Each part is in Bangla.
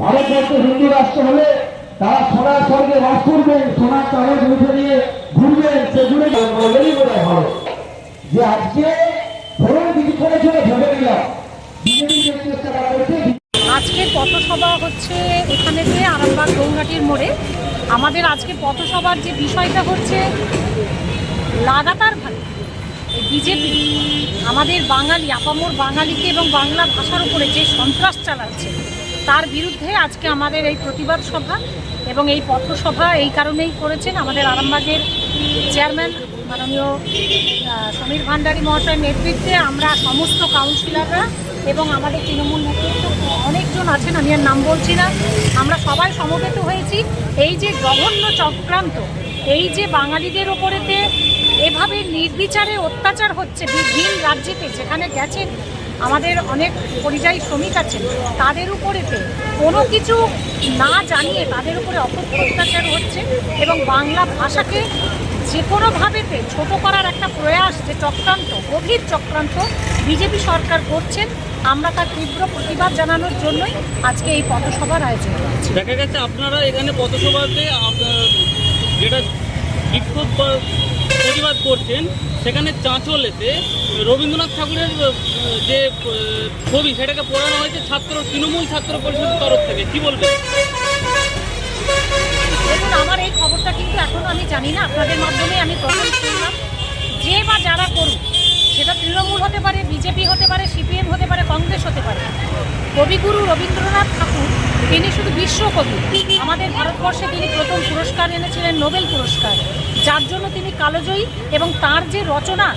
ভারতবর্ষ হিন্দু রাষ্ট্র হলে তারা সোনার স্বর্গে বাস করবেন সোনার কাগজ উঠে নিয়ে ঘুরবেন সেগুলো বলেই বোধ হয় ভালো যে আজকে ধরুন কিছু করেছিল ভেবে নিলাম। আজকের পথসভা হচ্ছে এখানে যে আরামবাগ গৌঘাটির মোড়ে। আমাদের আজকে পথসভার যে বিষয়টা হচ্ছে, লাগাতার ভাবে বিজেপি, আমাদের বাঙালি, আপামর বাঙালিকে এবং বাংলা ভাষার উপরে যে সন্ত্রাস চালাচ্ছে তার বিরুদ্ধে আজকে আমাদের এই প্রতিবাদ সভা এবং এই পথসভা এই কারণেই করেছেন আমাদের আরামবাগের চেয়ারম্যান মাননীয় সমীর ভান্ডারী মহাশয়ের নেতৃত্বে আমরা সমস্ত কাউন্সিলররা এবং আমাদের তৃণমূল নেতৃত্ব অনেকজন আছেন, আমি আর নাম বলছি না, আমরা সবাই সমবেত হয়েছি। এই যে জঘন্য চক্রান্ত, এই যে বাঙালিদের ওপরেতে এভাবে নির্বিচারে অত্যাচার হচ্ছে ভিন রাজ্যেতে যেখানে গেছেন আমাদের অনেক পরিযায়ী শ্রমিক আছেন, তাদের উপরেতে কোনো কিছু না জানিয়ে তাদের উপরে অপ- অত্যাচার হচ্ছে এবং বাংলা ভাষাকে যে কোনোভাবেতে ছোট করার একটা প্রয়াস যে চক্রান্ত, গভীর চক্রান্ত বিজেপি সরকার করছেন, আমরা তার তীব্র প্রতিবাদ জানানোর জন্যই আজকে এই পথসভার আয়োজন করেছি। দেখা গেছে আপনারা এখানে পথসভাতে যেটা বিক্ষোভ প্রতিবাদ করছেন, সেখানে চাঁচলেতে রবীন্দ্রনাথ ঠাকুরের যে ছবি, সেটাকে পড়ানো হয়েছে ছাত্র, তৃণমূল ছাত্র পরিষদের তরফ থেকে। কি বলবেন? দেখুন, আমার এই খবরটা কিন্তু এখনও আমি জানি না। আপনাদের মাধ্যমে আমি প্রথম শুনলাম যে বা যারা করুক সেটা তৃণমূল হতে পারে, বিজেপি হতে পারে, সিপিএম হতে পারে, কংগ্রেস হতে পারে। কবিগুরু রবীন্দ্রনাথ ঠাকুর, তিনি শুধু বিশ্বকবি। আমাদের ভারতবর্ষে তিনি প্রথম পুরস্কার এনেছিলেন, নোবেল পুরস্কার। যার জন্য তিনি কালোজয়ী এবং তার যে রচনা,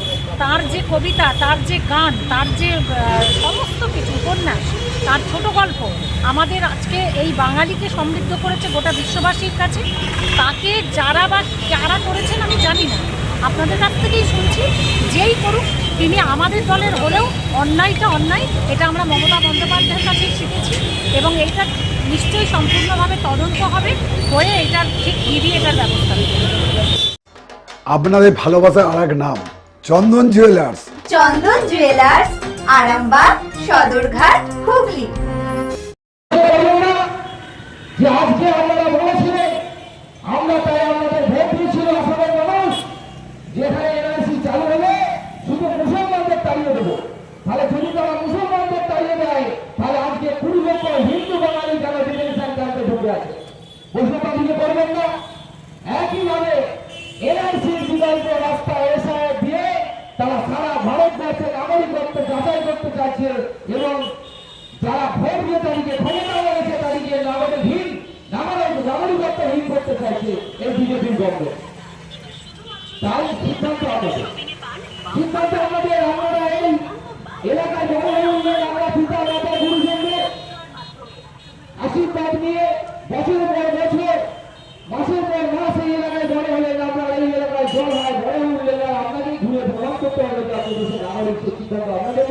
তার যে কবিতা, তার যে গান, তার যে সমস্ত কিছু, উপন্যাস, তার ছোট গল্প, আমাদের আজকে এই বাঙালিকে সমৃদ্ধ করেছে গোটা বিশ্ববাসীর কাছে। তাকে যারা বা, যারা করেছেন আপনাদের কাছ থেকেই শুনছি যেই করুক তিনি আমাদের দলের হলেও অন্যায়টা অন্যায় এটা আমরা মমতা বন্দ্যোপাধ্যায়ের কাছেই শিখেছি এবং এইটা নিশ্চয়ই সম্পূর্ণভাবে তদন্ত হবে হয়ে এটার ঠিক ইডি এটার ব্যবস্থা আপনাদের ভালোবাসার আর এক নাম চন্দন জুয়েলার্স। চন্দন জুয়েলার্স আরামবাগ সদরঘাট হুগলি। যে আজকে আপনারা বলেছিলেন আমরা তাই আপনাদের ভোট দিয়েছিল আসামের মানুষ যেখানে এনআরসি চালু হলে শুধু মুসলমানদের তাড়িয়ে দেবো তাহলে যদি তারা মুসলমানদের তাড়িয়ে দেয় তাহলে আজকে কুড়ি লক্ষ হিন্দু বাঙালি কেন ডিটেনশন ক্যাম্পে ঢুকে আছে প্রশ্নটা দিতে পারবেন না একইভাবে এনআরসির বিকল্প রাস্তা এসআই দিয়ে তারা সারা ভারতবর্ষের নাগরিকত্ব চাইছে এবং যারা ভোট দিয়ে তারিখে ক্ষমতা রয়েছে তারিখে নাগরিকহীন নাগরিক নাগরিকত্বহীন করতে চাইছে এই বিজেপির গভর্নমেন্ট তাই সিদ্ধান্ত আমাদের। সিদ্ধান্ত আমাদের, আমরা এই এলাকায় জনগণ উন্নয়ন আমরা পিতা, মাতা, গুরুজনদের আশীর্বাদ নিয়ে বছরের পর বছর মাসের পর মাস এই এলাকায় বড় হলেন আপনার এই এলাকায় জল হয়, বড় উঠলেন আপনাকেই ঘুরে প্রমাণ করতে হবে যে আপনি নাগরিক সিদ্ধান্ত আপনাদের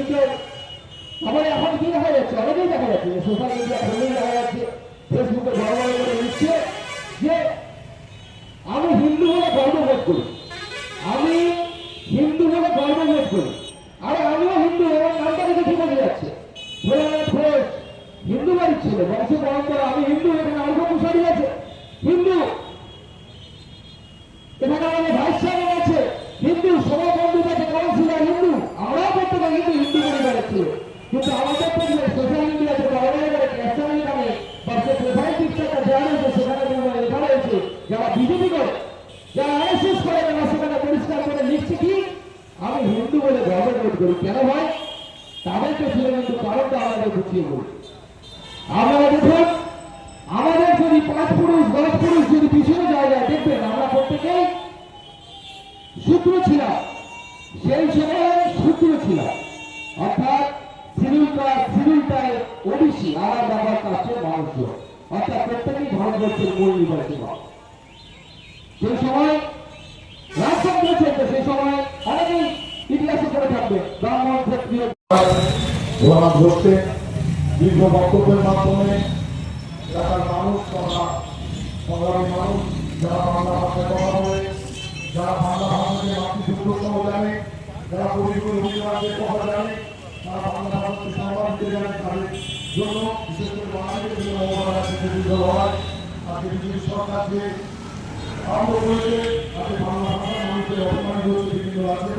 আমার এখন কি দেখা যাচ্ছে? অনেকেই দেখা যাচ্ছে সোশ্যাল মিডিয়া খুলেই দেখা যাচ্ছে ফেসবুকে বড় বড় করে লিখছে যে আমি হিন্দু বলে গর্ববোধ করি। আমি হিন্দু বলে গর্ববোধ করি। আরে আমিও হিন্দু এবং নামটা দেখে ঠিক হয়ে যাচ্ছে। হিন্দু বাড়ির ছিল, বংশ পরম্পরা, আমি হিন্দু, এখানে অল্প মুসারি আছে। হিন্দু! এখানে আমাদের ভাইস চেয়ারম্যান আছে। হিন্দু সবাই বন্ধু আছে কাউন্সিলর হিন্দু। আমরাও প্রত্যেকে হিন্দু হিন্দু পরিবারের ছিল। কিন্তু আমাদের পরিবার সোশ্যাল মিডিয়াতে বা অনলাইনে ন্যাশনাল ইনকামে বা যে প্রোফাইল পিকচারটা দেওয়া রয়েছে সেখানে কোনো লেখা রয়েছে যারা বিজেপি করে, যারা আরএসএস করে, তারা সেখানে পরিষ্কার করে লিখছে কি? আমি হিন্দু বলে গর্ববোধ করি। কেন ভাই? তাদেরকে ছিল কিন্তু কারণটা আমাদের বুঝিয়ে বলি। আপনারা দেখুন, আমাদের যদি পাঁচ পুরুষ, দশ পুরুষ যদি পিছনে জায়গায় দেখবেন, আমরা প্রত্যেকেই সূত্র ছিলাম। সেই সময় সূত্র ছিলাম। অর্থাৎ civil caste civil type OBC আর ব্যাপার মানুষ অর্থাৎ প্রত্যেকেই ভারতবর্ষের মূল নিবাসী হয় সেই সময় রাজতন্ত্র চলতে সেই সময় অনেকেই ইতিহাসে করে থাকবে ব্রাহ্মণ ক্ষত্রিয় ভোলানাথ দীর্ঘ বক্তব্যের মাধ্যমে এলাকার মানুষ তথা সংগ্রামী মানুষ যারা বাংলা ভাষায় কথা বলে যারা বাংলা ভাষাকে মাতৃসূত্রতম জানে যারা কথা জানে তারা দিতে জন্য বিশেষ করে বাঙালিদের জন্য অবদান আছে যে দীর্ঘ লড়াই আজকে বিজেপি সরকার আরম্ভ করেছে, তাতে বাংলা ভাষা মানুষের অপমানিত হচ্ছে বিভিন্ন রাজ্যে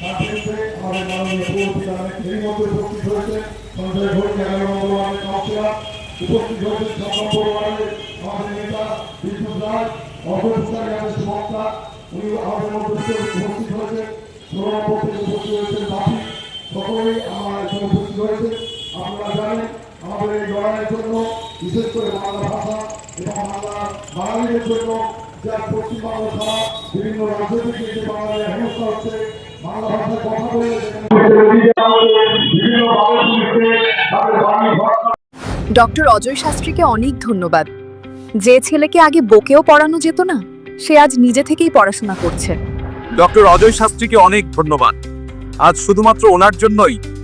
তার ক্ষেত্রে আমাদের হয়েছে সঞ্জয় আমার আপনারা জানেন আমাদের এই লড়াইয়ের জন্য বিশেষ করে বাংলা ভাষা এবং বাংলা বাঙালিদের জন্য যা পশ্চিমবঙ্গ ছাড়া বিভিন্ন রাজ্য থেকে যে বাঙালিরা হেনস্থা হচ্ছে বাংলা ভাষায় কথা বলে বিভিন্ন ডক্টর অজয় শাস্ত্রীকে অনেক ধন্যবাদ। যে ছেলেকে আগে বকেও পড়ানো যেত না সে আজ নিজে থেকেই পড়াশোনা করছে। ডক্টর অজয় শাস্ত্রীকে অনেক ধন্যবাদ। আজ শুধুমাত্র ওনার জন্যই